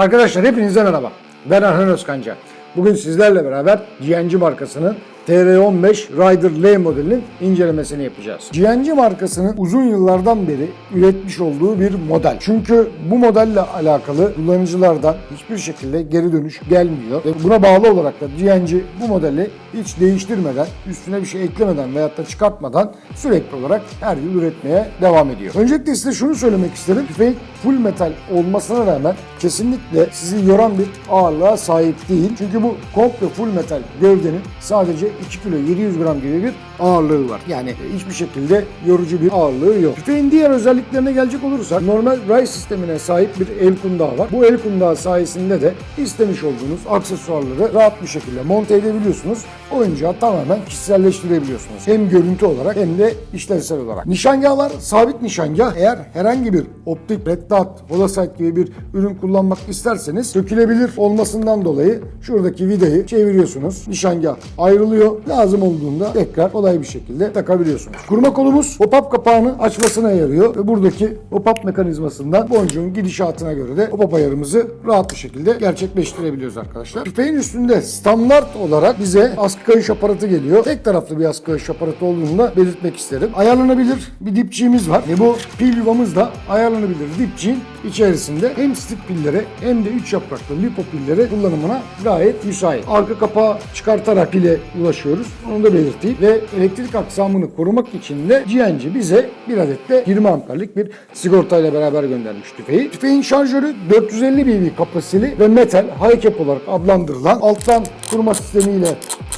Arkadaşlar hepinize merhaba. Ben Erhan Özkanca. Bugün sizlerle beraber GNG markasının TR15 Rider L modelinin incelemesini yapacağız. GNG markasının uzun yıllardan beri üretmiş olduğu bir model. Çünkü bu modelle alakalı kullanıcılardan hiçbir şekilde geri dönüş gelmiyor. Ve buna bağlı olarak da GNG bu modeli hiç değiştirmeden, üstüne bir şey eklemeden veyahut da çıkartmadan sürekli olarak her yıl üretmeye devam ediyor. Öncelikle size şunu söylemek isterim. Tüfek full metal olmasına rağmen kesinlikle sizi yoran bir ağırlığa sahip değil. Çünkü bu komple full metal gövdenin sadece 2 kilo 700 gram gibi bir ağırlığı var. Yani hiçbir şekilde yorucu bir ağırlığı yok. Tüfeğin diğer özelliklerine gelecek olursak normal ray sistemine sahip bir el kundağı var. Bu el kundağı sayesinde de istemiş olduğunuz aksesuarları rahat bir şekilde monte edebiliyorsunuz. Oyuncağı tamamen kişiselleştirebiliyorsunuz. Hem görüntü olarak hem de işlevsel olarak. Nişangahlar sabit nişangah. Eğer herhangi bir optik, red dot, holosight gibi bir ürün kullanmak isterseniz sökülebilir olmasından dolayı şuradaki vidayı çeviriyorsunuz. Nişangah ayrılıyor. Lazım olduğunda tekrar kolay bir şekilde takabiliyorsunuz. Kurma kolumuz hop-up kapağını açmasına yarıyor ve buradaki hop-up mekanizmasından boncuğun gidişatına göre de hop-up ayarımızı rahat bir şekilde gerçekleştirebiliyoruz arkadaşlar. Tüfeğin üstünde standart olarak bize askı kayış aparatı geliyor. Tek taraflı bir askı kayış aparatı olduğunu da belirtmek isterim. Ayarlanabilir bir dipçiğimiz var. Ve bu pil yuvamız da ayarlanabilir dipçiğin içerisinde hem stick pilleri hem de 3 yapraklı lipo pilleri kullanımına gayet müsait. Arka kapağı çıkartarak pile ulaşıyoruz. Onu da belirteyim. Ve elektrik aksamını korumak için de GNG bize bir adet de 20 amperlik bir sigortayla beraber göndermiş tüfeği. Tüfeğin şarjörü 450 BB kapasiteli ve metal cap olarak adlandırılan alttan kurma sistemiyle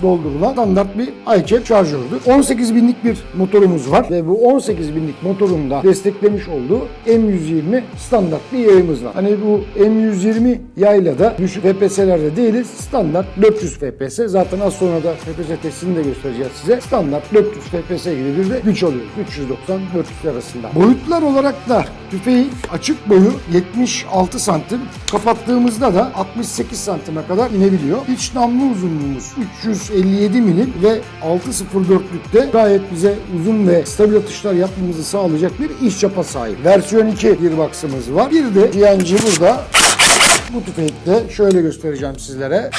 doldurulan standart bir high cap şarjördü. 18 binlik bir motorumuz var ve bu 18 binlik motorun da desteklemiş olduğu M120 standart bir yayımız var. Hani bu M120 yayla da düşük FPS'lerde değiliz. Standart 400 FPS. Zaten az sonra da FPS testini de göstereceğiz size. Standart 400 FPS gibi bir de güç alıyor. 390-400 arasında. Boyutlar olarak da tüfeğin açık boyu 76 santim. Kapattığımızda da 68 santime kadar inebiliyor. İç namlu uzunluğumuz 357 milim ve 6.04'lükte gayet bize uzun ve stabil atışlar yapmamızı sağlayacak bir iş çapa sahip. Versiyon 2 gearbox'ımız var. Bir de GNG burada bu tüfekte şöyle göstereceğim sizlere.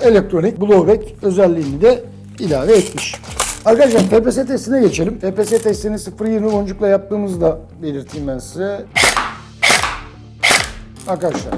Elektronik blowback özelliğini de ilave etmiş. Arkadaşlar FPS testine geçelim. FPS testini 0.20 boncukla yaptığımızı da belirteyim ben size. Arkadaşlar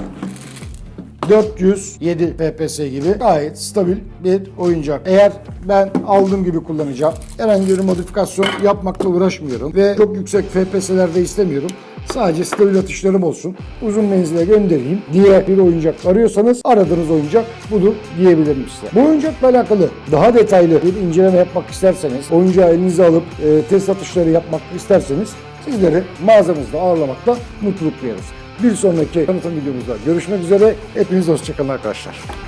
407 FPS gibi gayet stabil bir oyuncak. Eğer ben aldığım gibi kullanacağım. Herhangi bir modifikasyon yapmakla uğraşmıyorum ve çok yüksek FPS'lerde istemiyorum. Sadece stabil atışlarım olsun. Uzun menzile göndereyim diye bir oyuncak arıyorsanız aradığınız oyuncak budur diyebilirim size. Bu oyuncakla alakalı daha detaylı bir inceleme yapmak isterseniz, oyuncağı elinize alıp e, test atışları yapmak isterseniz sizleri mağazamızda ağırlamakta mutluluk duyarız. Bir sonraki tanıtım videomuzda görüşmek üzere. Hepiniz hoşçakalın arkadaşlar.